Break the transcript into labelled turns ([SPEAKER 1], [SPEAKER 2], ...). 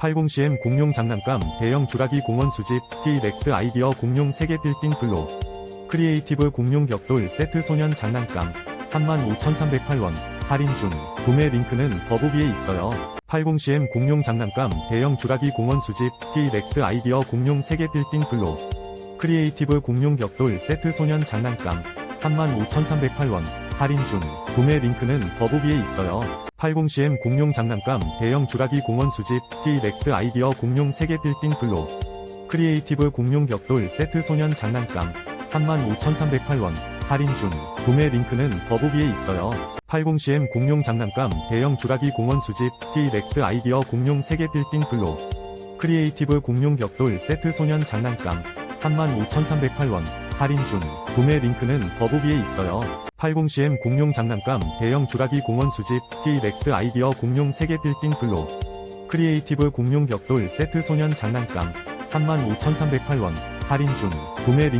[SPEAKER 1] 80cm 공룡 장난감 대형 주라기 공원 수집 T-렉스 아이디어 공룡 세계 빌딩 블록 크리에이티브 공룡 벽돌 세트 소년 장난감 35,308원 할인 중 구매 링크는 더보기에 있어요. 80cm 공룡 장난감 대형 주라기 공원 수집 T-렉스 아이디어 공룡 세계 빌딩 블록 크리에이티브 공룡 벽돌 세트 소년 장난감 35,308원 할인 중 구매 링크는 더보기에 있어요. 80cm 공룡 장난감 대형 주라기 공원 수집 T-렉스 아이디어 공룡 세계 빌딩 블록 크리에이티브 공룡 벽돌 세트 소년 장난감 35,308원 할인 중 구매 링크는 더보기에 있어요. 80cm 공룡 장난감 대형 주라기 공원 수집 T-렉스 아이디어 공룡 세계 빌딩 블록 크리에이티브 공룡 벽돌 세트 소년 장난감 35,308원 할인 중. 구매 링크는 더보기에 있어요. 80cm 공룡 장난감 대형 주라기 공원 수집 T-렉스 아이디어 공룡 세계 빌딩 블록 크리에이티브 공룡 벽돌 세트 소년 장난감 35,308원. 할인 중. 구매 링크